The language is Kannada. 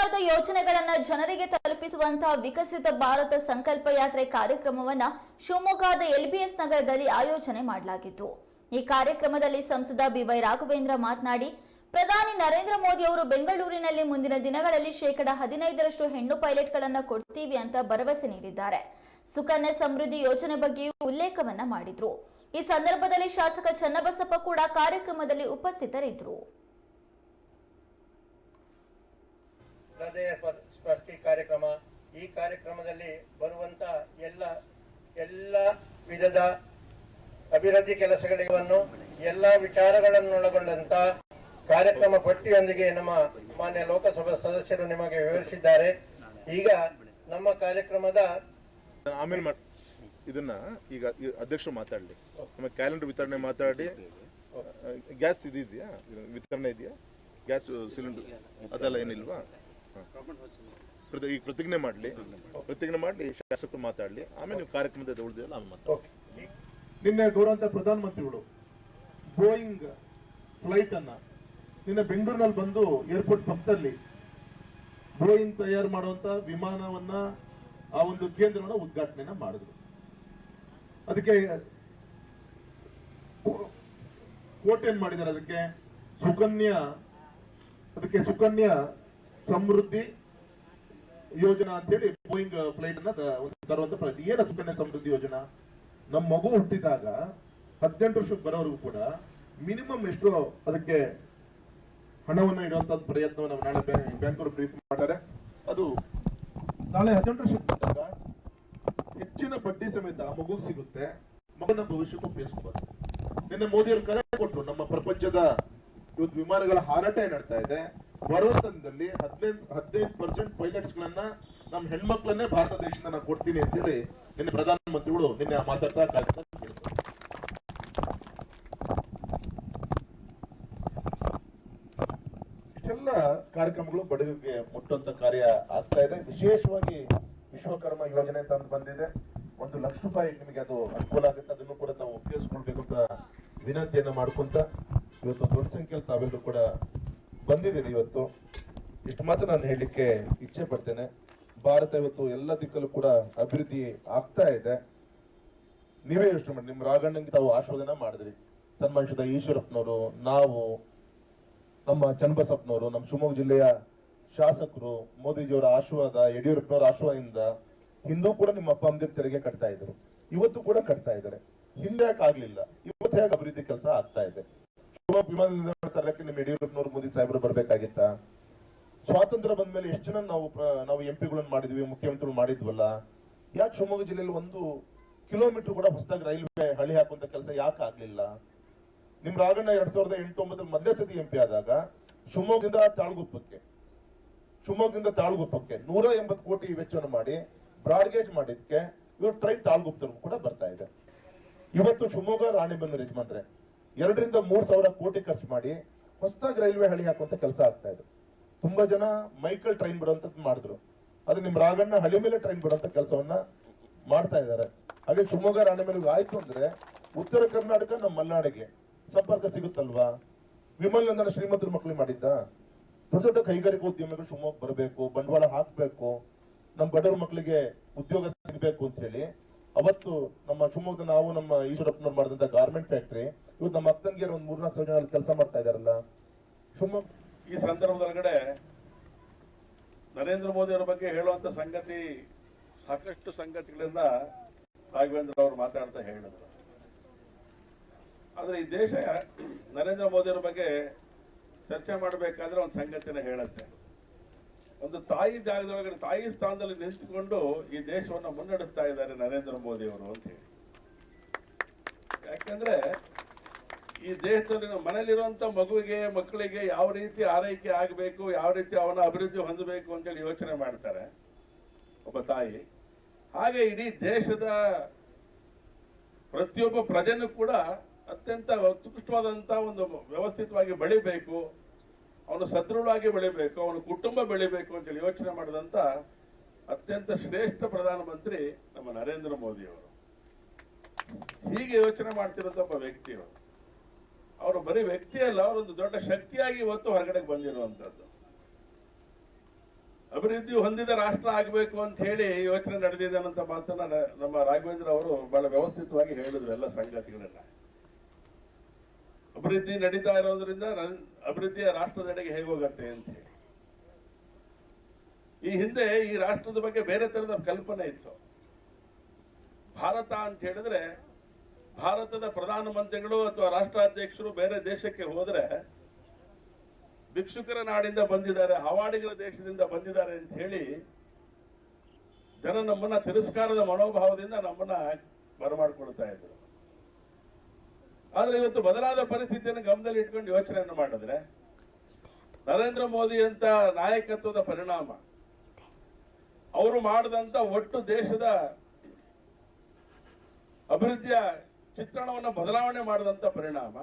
ನೆರವೇರಿಸಲಾರದ ಯೋಜನೆಗಳನ್ನು ಜನರಿಗೆ ತಲುಪಿಸುವಂತಹ ವಿಕಸಿತ ಭಾರತ ಸಂಕಲ್ಪ ಯಾತ್ರೆ ಕಾರ್ಯಕ್ರಮವನ್ನ ಶಿವಮೊಗ್ಗದ ಎಲ್ಬಿಎಸ್ ನಗರದಲ್ಲಿ ಆಯೋಜನೆ ಮಾಡಲಾಗಿತ್ತು. ಈ ಕಾರ್ಯಕ್ರಮದಲ್ಲಿ ಸಂಸದ ಬಿವೈ ರಾಘವೇಂದ್ರ ಮಾತನಾಡಿ, ಪ್ರಧಾನಿ ನರೇಂದ್ರ ಮೋದಿ ಅವರು ಬೆಂಗಳೂರಿನಲ್ಲಿ ಮುಂದಿನ ದಿನಗಳಲ್ಲಿ ಶೇಕಡ ಹದಿನೈದರಷ್ಟು ಹೆಣ್ಣು ಪೈಲಟ್ಗಳನ್ನು ಕೊಡ್ತೀವಿ ಅಂತ ಭರವಸೆ ನೀಡಿದ್ದಾರೆ. ಸುಕನ್ಯಾ ಸಮೃದ್ಧಿ ಯೋಜನೆ ಬಗ್ಗೆಯೂ ಉಲ್ಲೇಖವನ್ನ ಮಾಡಿದ್ರು. ಈ ಸಂದರ್ಭದಲ್ಲಿ ಶಾಸಕ ಚನ್ನಬಸಪ್ಪ ಕೂಡ ಕಾರ್ಯಕ್ರಮದಲ್ಲಿ ಉಪಸ್ಥಿತರಿದ್ದರು. ಹೃದಯ ಸ್ಪ- ಸ್ಪರ್ಶಿ ಕಾರ್ಯಕ್ರಮ. ಈ ಕಾರ್ಯಕ್ರಮದಲ್ಲಿ ಬರುವಂತ ಎಲ್ಲ ಎಲ್ಲ ವಿಧದ ಅಭಿವೃದ್ಧಿ ಕೆಲಸಗಳನ್ನು ಎಲ್ಲ ವಿಚಾರಗಳನ್ನೊಳಗೊಂಡಂತ ಕಾರ್ಯಕ್ರಮ ಪಟ್ಟಿಯೊಂದಿಗೆ ನಮ್ಮ ಮಾನ್ಯ ಲೋಕಸಭಾ ಸದಸ್ಯರು ನಿಮಗೆ ವಿವರಿಸಿದ್ದಾರೆ. ಈಗ ನಮ್ಮ ಕಾರ್ಯಕ್ರಮದ ಆಮೇಲೆ ಇದನ್ನ ಈಗ ಅಧ್ಯಕ್ಷರು ಮಾತಾಡಲಿ. ನಮ್ಮ ಕ್ಯಾಲೆಂಡರ್ ವಿತರಣೆ ಮಾತಾಡಿ. ಗ್ಯಾಸ್ ಇದೆಯಾ ವಿತರಣೆ ಇದೆಯಾ? ಗ್ಯಾಸ್ ಸಿಲಿಂಡರ್ ಅದೆಲ್ಲ ಏನಿಲ್ವಾ? ಈಗ ಪ್ರತಿಜ್ಞೆ ಮಾಡಲಿ ಪ್ರತಿಜ್ಞೆ ಮಾಡಲಿ, ಶಾಸಕರು ಮಾತಾಡಲಿ, ಆಮೇಲೆ ನೀವು ಕಾರ್ಯಕ್ರಮದ ಉಳಿದಿಲ್ಲ ಆಮೇಲೆ ಮಾತಾಡಿ ನಿನ್ನೆ ಗೌರವಂತ ಪ್ರಧಾನಮಂತ್ರಿಗಳು ಬೋಯಿಂಗ್ ಫ್ಲೈಟ್ ಅನ್ನ ನಿನ್ನೆ ಬೆಂಗಳೂರಿನಲ್ಲಿ ಬಂದು ಏರ್ಪೋರ್ಟ್ ಪಕ್ಕದಲ್ಲಿ ಬೋಯಿಂಗ್ ತಯಾರು ಮಾಡುವಂತ ವಿಮಾನವನ್ನ ಆ ಒಂದು ಕೇಂದ್ರವನ್ನ ಉದ್ಘಾಟನೆನ ಮಾಡಿದ್ರು. ಅದಕ್ಕೆ ಕೋಟ್ ಏನ್ ಮಾಡಿದ್ದಾರೆ ಅದಕ್ಕೆ? ಸುಕನ್ಯಾ ಅದಕ್ಕೆ ಸುಕನ್ಯಾ ಸಮೃದ್ಧಿ ಯೋಜನಾ ಅಂತ ಹೇಳಿ ಬೋಯಿಂಗ್ ಫ್ಲೈಟ್ ಅನ್ನ ತರುವಂತ ಪ್ರಯತ್ನ ಏನ ಸುಕನ್ಯಾ ಸಮೃದ್ಧಿ ಯೋಜನಾ? ನಮ್ಮ ಮಗು ಹುಟ್ಟಿದಾಗ ಹದಿನೆಂಟು ವರ್ಷಕ್ಕೆ ಬರೋವರೆಗೂ ಕೂಡ ಮಿನಿಮಮ್ ಎಷ್ಟು ಅದಕ್ಕೆ ಹಣವನ್ನ ಇಡುವಂತ ಪ್ರಯತ್ನವನ್ನು ನಾಳೆ ಬ್ಯಾಂಕ್ ಅವರು ಬ್ರೀಫ್ ಮಾಡ್ತಾರೆ. ಅದು ನಾಳೆ ಹದಿನೆಂಟು ವರ್ಷಕ್ಕೆ ಬಂದಾಗ ಹೆಚ್ಚಿನ ಬಡ್ಡಿ ಸಮೇತ ಮಗು ಸಿಗುತ್ತೆ. ಮಗನ ಭವಿಷ್ಯಕ್ಕೂ ಉಪಯೋಗಿಸ್ಕೋಬಹುದು ನಿನ್ನೆ ಮೋದಿಯವರು ಕರೆ ಕೊಟ್ಟರು ನಮ್ಮ ಪ್ರಪಂಚದ ಇವತ್ತು ವಿಮಾನಗಳ ಹಾರಾಟ ಏನಾಡ್ತಾ ನಡ್ತಾ ಇದೆ? ಬರೋ ತಂದಲ್ಲಿ ಹದಿನೈದು ಹದಿನೈದು ಪರ್ಸೆಂಟ್ ಪೈಲಟ್ಸ್ ನಮ್ಮ ಹೆಣ್ಮಕ್ಳನ್ನೇ ಭಾರತ ದೇಶದ ನಾನು ಕೊಡ್ತೀನಿ ಅಂತ ಹೇಳಿ ನಿನ್ನೆ ಪ್ರಧಾನಮಂತ್ರಿಗಳು ನಿನ್ನೆ ಮಾತಾಡ್ತಾ. ಇಷ್ಟೆಲ್ಲ ಕಾರ್ಯಕ್ರಮಗಳು ಬಡವರಿಗೆ ಮುಟ್ಟುವಂತ ಕಾರ್ಯ ಆಗ್ತಾ ಇದೆ. ವಿಶೇಷವಾಗಿ ವಿಶ್ವಕರ್ಮ ಯೋಜನೆ ತಂದು ಬಂದಿದೆ. ಒಂದು ಲಕ್ಷ ರೂಪಾಯಿ ನಿಮಗೆ ಅದು ಅನುಕೂಲ ಆಗುತ್ತೆ. ಅದನ್ನು ಕೂಡ ತಾವು ಉಪಯೋಗಿಸ್ಕೊಳ್ಬೇಕು ಅಂತ ವಿನಂತಿಯನ್ನು ಮಾಡ್ಕೊಂತ ಇವತ್ತು ದೊಡ್ಡ ಸಂಖ್ಯೆಯಲ್ಲಿ ತಾವೆಲ್ಲರೂ ಕೂಡ ಬಂದಿದ್ದೀರಿ ಇವತ್ತು. ಇಷ್ಟು ಮಾತ್ರ ನಾನು ಹೇಳಲಿಕ್ಕೆ ಇಚ್ಛೆ ಪಡ್ತೇನೆ. ಭಾರತ ಇವತ್ತು ಎಲ್ಲ ದಿಕ್ಕಲ್ಲೂ ಕೂಡ ಅಭಿವೃದ್ಧಿ ಆಗ್ತಾ ಇದೆ. ನೀವೇ ಯೋಚನೆ ಮಾಡಿ, ನಿಮ್ಮ ರಾಘಣ್ಣಂಗೆ ತಾವು ಆಶೀರ್ವಾದನ ಮಾಡಿದ್ರಿ. ಸನ್ಮಾನಿಸಿದ ಈಶ್ವರಪ್ಪನವರು, ನಾವು, ನಮ್ಮ ಚನ್ನಬಸಪ್ಪನವರು, ನಮ್ಮ ಶಿವಮೊಗ್ಗ ಜಿಲ್ಲೆಯ ಶಾಸಕರು, ಮೋದಿಜಿಯವರ ಆಶೀರ್ವಾದ, ಯಡಿಯೂರಪ್ಪನವರ ಆಶೀರ್ವಾದದಿಂದ ಹಿಂದೂ ಕೂಡ ನಿಮ್ಮ ಅಪ್ಪ ಅಮ್ಮದಿರ್ ತೆರಿಗೆ ಕಟ್ತಾ ಇದ್ರು. ಇವತ್ತು ಕೂಡ ಕಟ್ತಾ ಇದ್ದಾರೆ. ಹಿಂದೆ ಯಾಕೆ ಆಗ್ಲಿಲ್ಲ? ಇವತ್ತು ಹೇಗೆ ಅಭಿವೃದ್ಧಿ ಕೆಲಸ ಆಗ್ತಾ ಇದೆ? ವಿಮಾನ ನಿಲ್ದಾಣ ತರಲಿಕ್ಕೆ ನಿಮ್ಮ ಯಡಿಯೂರಪ್ಪನವರು, ಮೋದಿ ಸಾಹೇಬರು ಬರಬೇಕಾಗಿತ್ತ? ಸ್ವಾತಂತ್ರ್ಯ ಬಂದ ಮೇಲೆ ಎಷ್ಟು ಜನ ನಾವು ನಾವು ಎಂ ಪಿಗಳನ್ನು ಮಾಡಿದ್ವಿ ಮುಖ್ಯಮಂತ್ರಿಗಳು ಮಾಡಿದ್ವಲ್ಲ? ಯಾಕೆ ಶಿವಮೊಗ್ಗ ಜಿಲ್ಲೆಯಲ್ಲಿ ಒಂದು ಕಿಲೋಮೀಟರ್ ಕೂಡ ಹೊಸದಾಗಿ ರೈಲ್ವೆ ಹಳಿ ಹಾಕುವಂತ ಕೆಲಸ ಯಾಕೆ ಆಗ್ಲಿಲ್ಲ? ನಿಮ್ ರಾಘಣ್ಣ ಎರಡ್ ಸಾವಿರದ ಎಂಟು ಒಂಬತ್ತರ ಮೊದಲೇ ಸತಿ ಎಂ ಪಿ ಆದಾಗ ಶಿವಮೊಗ್ಗದಿಂದ ತಾಳ್ಗುಪ್ಪಕ್ಕೆ ಶಿವಮೊಗ್ಗದಿಂದ ತಾಳ್ಗುಪ್ಪಕ್ಕೆ ನೂರ ಎಂಬತ್ತು ಕೋಟಿ ವೆಚ್ಚವನ್ನು ಮಾಡಿ ಬ್ರಾಡ್ಗೇಜ್ ಮಾಡಿದ್ಕೆ ಇವರು ಟ್ರೈನ್ ತಾಳ್ಗುಪ್ತರ್ಗೂ ಕೂಡ ಬರ್ತಾ ಇದೆ. ಇವತ್ತು ಶಿವಮೊಗ್ಗ ರಾಣಿಬೆನ್ನೂರು ಯಜಮಾನ್ರೆ ಎರಡರಿಂದ ಮೂರ್ ಸಾವಿರ ಕೋಟಿ ಖರ್ಚು ಮಾಡಿ ಹೊಸದಾಗಿ ರೈಲ್ವೆ ಹಳಿ ಹಾಕುವಂತ ಕೆಲಸ ಆಗ್ತಾ ಇದೆ. ತುಂಬಾ ಜನ ಮೈಕಲ್ ಟ್ರೈನ್ ಬಿಡುವಂತ ಮಾಡಿದ್ರು. ಅದು ನಿಮ್ ರಾಗಣ್ಣ ಹಳಿ ಮೇಲೆ ಟ್ರೈನ್ ಬಿಡುವಂತ ಕೆಲಸವನ್ನ ಮಾಡ್ತಾ ಇದ್ದಾರೆ. ಹಾಗೆ ಶಿವಮೊಗ್ಗ ಮೇಲೆ ಆಯ್ತು ಅಂದ್ರೆ ಉತ್ತರ ಕರ್ನಾಟಕ ನಮ್ಮ ಮಲೆನಾಡಿಗೆ ಸಂಪರ್ಕ ಸಿಗುತ್ತಲ್ವಾ? ವಿಮಲ್ ನಂದನ ಶ್ರೀಮಂತರ ಮಕ್ಕಳು ಮಾಡಿದ್ದ? ದೊಡ್ಡ ದೊಡ್ಡ ಕೈಗಾರಿಕಾ ಉದ್ಯಮಿಗಳು ಶಿವಮೊಗ್ಗ ಬರಬೇಕು, ಬಂಡವಾಳ ಹಾಕ್ಬೇಕು ನಮ್ಮ ಬಡವ್ರ ಮಕ್ಕಳಿಗೆ ಉದ್ಯೋಗ ಸಿಗಬೇಕು ಅಂತ ಹೇಳಿ ಅವತ್ತು ನಮ್ಮ ಶಿವಮೊಗ್ಗ ನಾವು ನಮ್ಮ ಈಶ್ವರಪ್ಪನವ್ರು ಮಾಡಿದಂತ ಗಾರ್ಮೆಂಟ್ ಫ್ಯಾಕ್ಟ್ರಿ ಇವತ್ತು ನಮ್ಮ ಅಕ್ಕನಿಗೆ ಒಂದು ಮೂರ್ನಾಲ್ಕು ಸಾವಿರ ಜನ ಕೆಲಸ ಮಾಡ್ತಾ ಇದಾರಲ್ಲ ಶಿವಮೊಗ್ಗ ಈ ಸಂದರ್ಭದೊಳಗಡೆ ನರೇಂದ್ರ ಮೋದಿ ಅವರ ಬಗ್ಗೆ ಹೇಳುವಂತ ಸಂಗತಿ ಸಾಕಷ್ಟು ಸಂಗತಿಗಳಿಂದ ರಾಘವೇಂದ್ರ ಅವರು ಮಾತಾಡ್ತಾ ಹೇಳಿದ್ರು. ಆದ್ರೆ ಈ ದೇಶ ನರೇಂದ್ರ ಮೋದಿ ಅವರ ಬಗ್ಗೆ ಚರ್ಚೆ ಮಾಡಬೇಕಾದ್ರೆ ಒಂದು ಸಂಗತಿನ ಹೇಳುತ್ತೆ. ಒಂದು ತಾಯಿ ಜಾಗದೊಳಗಡೆ, ತಾಯಿ ಸ್ಥಾನದಲ್ಲಿ ನಿಂತುಕೊಂಡು ಈ ದೇಶವನ್ನು ಮುನ್ನಡೆಸ್ತಾ ಇದ್ದಾರೆ ನರೇಂದ್ರ ಮೋದಿ ಅವರು ಅಂತ ಹೇಳಿ. ಯಾಕಂದ್ರೆ ಈ ದೇಶದಲ್ಲಿ ಮನೆಯಲ್ಲಿರುವಂತ ಮಗುವಿಗೆ, ಮಕ್ಕಳಿಗೆ ಯಾವ ರೀತಿ ಆರೈಕೆ ಆಗಬೇಕು, ಯಾವ ರೀತಿ ಅವನ ಅಭಿವೃದ್ಧಿ ಹೊಂದಬೇಕು ಅಂತೇಳಿ ಯೋಚನೆ ಮಾಡ್ತಾರೆ ಒಬ್ಬ ತಾಯಿ. ಹಾಗೆ ಇಡೀ ದೇಶದ ಪ್ರತಿಯೊಬ್ಬ ಪ್ರಜೆನೂ ಕೂಡ ಅತ್ಯಂತ ಉತ್ಕೃಷ್ಟವಾದಂತ ಒಂದು ವ್ಯವಸ್ಥಿತವಾಗಿ ಬೆಳಿಬೇಕು. ಅವನು ಸದೃಢವಾಗಿ ಬೆಳಿಬೇಕು, ಅವನ ಕುಟುಂಬ ಬೆಳಿಬೇಕು ಅಂತೇಳಿ ಯೋಚನೆ ಮಾಡಿದಂತ ಅತ್ಯಂತ ಶ್ರೇಷ್ಠ ಪ್ರಧಾನಮಂತ್ರಿ ನಮ್ಮ ನರೇಂದ್ರ ಮೋದಿ ಅವರು. ಹೀಗೆ ಯೋಚನೆ ಮಾಡ್ತಿರೋ ಒಬ್ಬ ವ್ಯಕ್ತಿ ಅವರು ಬರೀ ವ್ಯಕ್ತಿ ಅಲ್ಲ, ಅವರೊಂದು ದೊಡ್ಡ ಶಕ್ತಿಯಾಗಿ ಇವತ್ತು ಹೊರಗಡೆ ಬಂದಿರುವಂತದ್ದು. ಅಭಿವೃದ್ಧಿ ಹೊಂದಿದ ರಾಷ್ಟ್ರ ಆಗಬೇಕು ಅಂತ ಹೇಳಿ ಯೋಚನೆ ನಡೆದಿದೆ ಅನ್ನೋ ಮಾತನ್ನ ನಮ್ಮ ರಾಘವೇಂದ್ರ ಅವರು ಬಹಳ ವ್ಯವಸ್ಥಿತವಾಗಿ ಹೇಳಿದ್ರು ಎಲ್ಲ ಸಂಗತಿಗಳನ್ನ. ಅಭಿವೃದ್ಧಿ ನಡೀತಾ ಇರೋದ್ರಿಂದ ಅಭಿವೃದ್ಧಿಯ ರಾಷ್ಟ್ರದೆಡೆಗೆ ಹೇಗೆ ಹೋಗತ್ತೆ ಅಂತ ಹೇಳಿ. ಈ ಹಿಂದೆ ಈ ರಾಷ್ಟ್ರದ ಬಗ್ಗೆ ಬೇರೆ ತರದ ಕಲ್ಪನೆ ಇತ್ತು. ಭಾರತ ಅಂತ ಹೇಳಿದ್ರೆ ಭಾರತದ ಪ್ರಧಾನಮಂತ್ರಿಗಳು ಅಥವಾ ರಾಷ್ಟ್ರಾಧ್ಯಕ್ಷರು ಬೇರೆ ದೇಶಕ್ಕೆ ಹೋದ್ರೆ ಭಿಕ್ಷುಕರ ನಾಡಿಂದ ಬಂದಿದ್ದಾರೆ ಹವಾಡಿಗರ ದೇಶದಿಂದ ಬಂದಿದ್ದಾರೆ ಅಂತ ಹೇಳಿ ಜನ ನಮ್ಮನ್ನ ತಿರಸ್ಕಾರದ ಮನೋಭಾವದಿಂದ ನಮ್ಮನ್ನ ಬರಮಾಡ್ಕೊಳ್ತಾ ಇದ್ರು. ಆದ್ರೆ ಇವತ್ತು ಬದಲಾದ ಪರಿಸ್ಥಿತಿಯನ್ನು ಗಮನದಲ್ಲಿ ಇಟ್ಕೊಂಡು ಯೋಚನೆಯನ್ನು ಮಾಡಿದ್ರೆ ನರೇಂದ್ರ ಮೋದಿ ಅಂತ ನಾಯಕತ್ವದ ಪರಿಣಾಮ. ಅವರು ಮಾಡಿದಂತ ಒಟ್ಟು ದೇಶದ ಅಭಿವೃದ್ಧಿಯ ಚಿತ್ರಣವನ್ನು ಬದಲಾವಣೆ ಮಾಡಿದಂತ ಪರಿಣಾಮ.